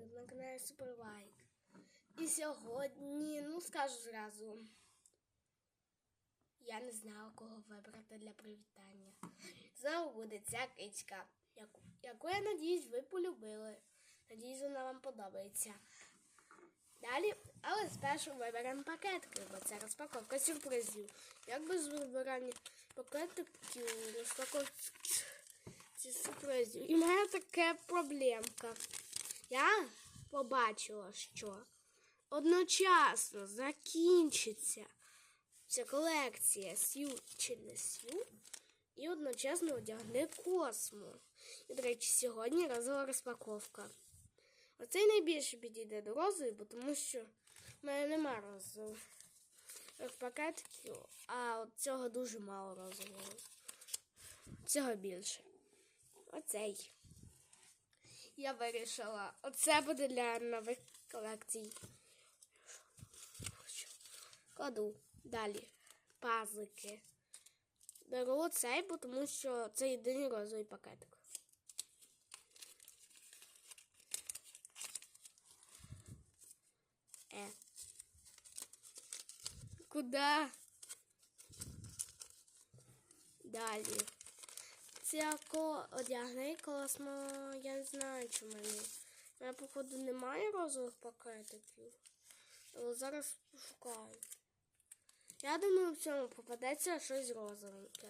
відео на каналі Суперлайк. І сьогодні, ну скажу зразу, я не знала, кого вибрати для привітання. Знову буде ця кичка, яку, яку я надіюсь, ви полюбили. Надіюсь, вона вам подобається. Далі, але спершу виберемо пакетки, бо це розпаковка сюрпризів. Як без вибирання пакетиків, розпаковки сюрпризів. І в мене така проблемка. Я побачила, що одночасно закінчиться ця колекція Сью чи не Сью, і одночасно одягне космо. І, до речі, сьогодні разова розпаковка. Оцей найбільше підійде до розової, бо тому що в мене нема розових пакетиків, а от цього дуже мало розового. Цього більше. Оцей. Я вирішила. Оце буде для нових колекцій. Кладу. Далі. Пазлики. Беру оцей, бо тому що це єдиний розовий пакетик. Е. Куда? Далі. Ця ко одягне космо, я не знаю, чи мені. У мене, походу, немає розових пакетиків. Але зараз пошукаю. Я думаю, в цьому попадеться щось розовеньке.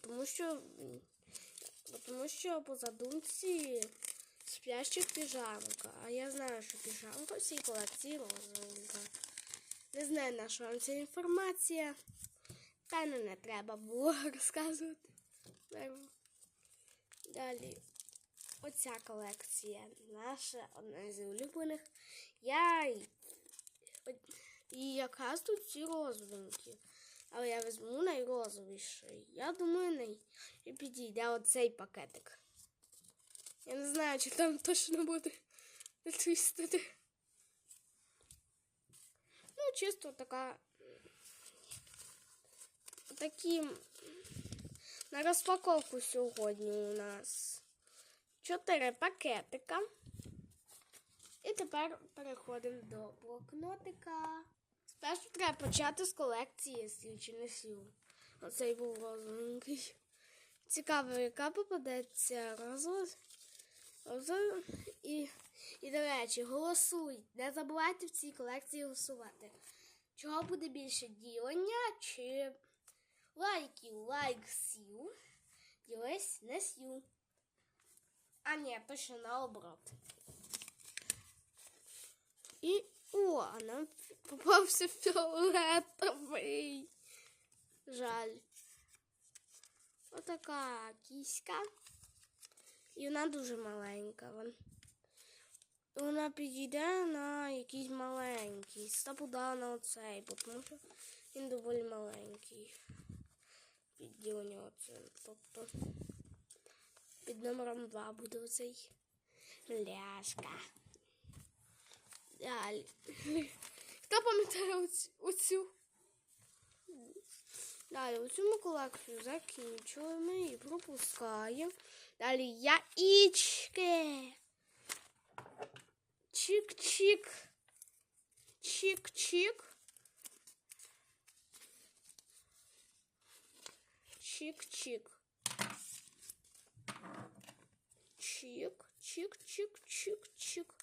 Тому що, тому що по задумці спящих піжамка. А я знаю, що піжамка в цій колекції розовенька. Не знаю, на що вам ця інформація. Та не, не треба було розказувати. Далі. Оця колекція наша, одна з улюблених. Я і, якраз тут всі розовенькі. Але я візьму найрозовіший. Я думаю, най... і підійде оцей пакетик. Я не знаю, чи там точно буде твістити. Ну, чисто така такі на розпаковку сьогодні у нас чотири пакетика. І тепер переходимо до блокнотика. Спершу треба почати з колекції чи не. Оцей був розовенький. Цікаво, яка попадеться розова. І, і, до речі, голосуй. Не забувайте в цій колекції голосувати. Чого буде більше ділення чи лайків, лайк сів, ділись не сів. А ні, точно наоборот. І о, а нам попався фіолетовий. Жаль. Отака кіська. І вона дуже маленька. Вон. Вона підійде на якийсь маленький. Стопуда на оцей, тому що він доволі маленький відділення оце. Тобто під номером 2 буде оцей ляшка. Далі. Хто пам'ятає оцю? Далі оцю ми колекцію закінчуємо і пропускаємо. Далі яички. Чик-чик. Чик-чик. Чик-чик. Чик, чик, чик, чик, чик.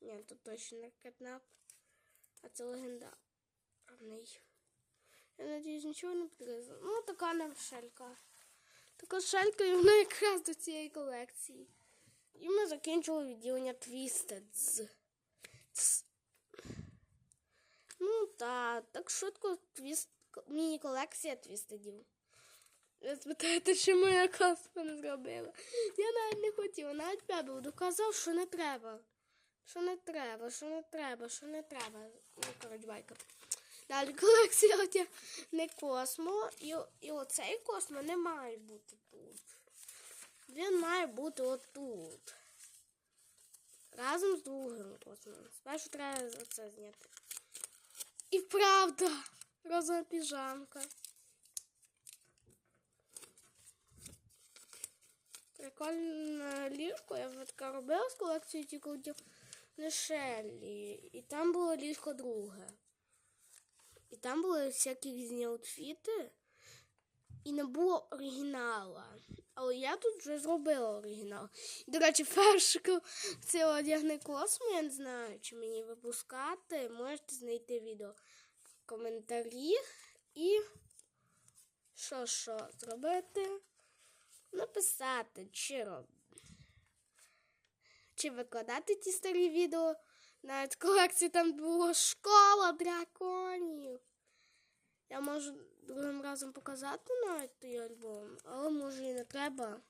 Ні, тут точно не кетнап. А це легендарний. Я надіюсь, нічого не підрізала. Ну, така нам шелька. Така шелька і вона якраз до цієї колекції. І ми закінчили відділення Twisted. Ну, так, так швидко твіст... міні-колекція твістедів. Ви спитаєте, що моя каспа не зробила. Я навіть не хотіла, навіть Пебл доказав, що не треба. Що не треба, що не треба, що не треба. Ну, коротше, байка. Далі колекція отя не космо. І, і оцей космо не має бути тут. Він має бути отут. Разом з другим космом. Спершу треба оце зняти. І правда, розова піжамка. Прикольне ліжко. Я вже таке робила з колекції тільки Шеллі. І там було ліжко друге. І там були всякі різні аутфіти. І не було оригінала. Але я тут вже зробила оригінал. І, до речі, фершику цей одягний космо, я не знаю, чи мені випускати. Можете знайти відео в коментарі. І що що зробити? Написати, чи чи викладати ті старі відео. Навіть колекції там було школа драконів. Я можу другим разом показати навіть той альбом, але може і не треба.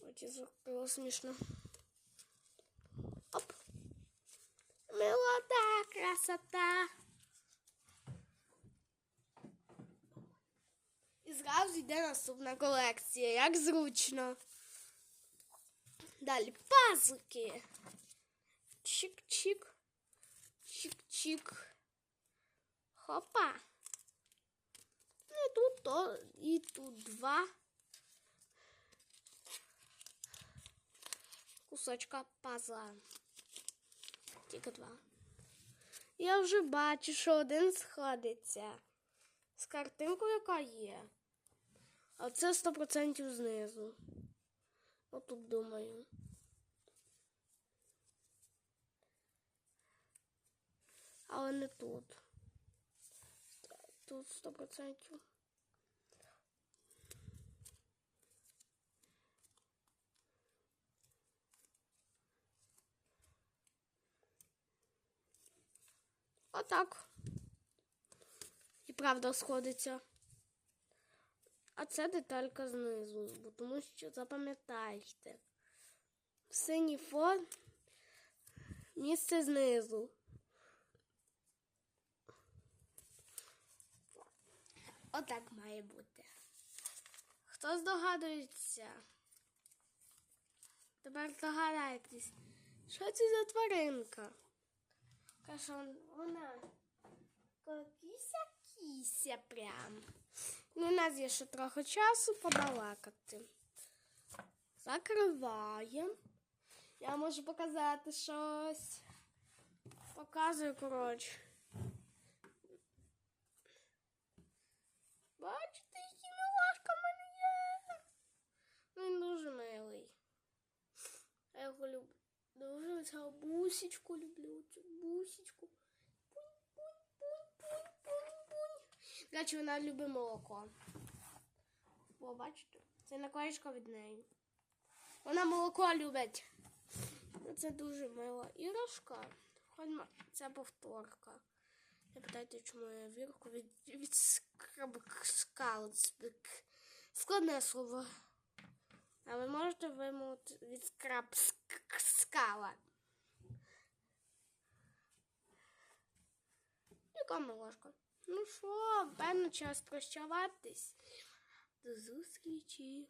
От я зробила смішно. Оп. Милота, красота. Зразу йде наступна колекція, як зручно. Далі пазики. Чик-чик. Чик-чик. Хопа. Ну і тут то, і тут два. Кусочка пазла. Тільки два. Я вже бачу, що один сходиться. З картинкою, яка є. А це 100% знизу. Отут думаю. Але не тут. Тут 100%. Отак. І правда сходиться. А це деталька знизу, бо тому що запам'ятайте. Синій фон місце знизу. Отак має бути. Хто здогадується? Тепер здогадайтесь, що це за тваринка? Каже, вона кися-кися прям. Ну, у нас є ще трохи часу побалакати. Закриваємо. Я можу показати щось. Показую, коротше. Бачите, який милашка в мене є. Ну, Він дуже милий. Я його люблю. Дуже цю бусічку люблю. Цю бусічку. Речі, вона любить молоко. О, бачите? Це наклеєчка від неї. Вона молоко любить. Ну, Це дуже мила іграшка. Хоч ма- це повторка. Не питайте, чому я вірку від, від скал. Складне слово. А ви можете вимовити від скраб скала. Яка милашка? Ну що, певно, час прощаватись. До зустрічі.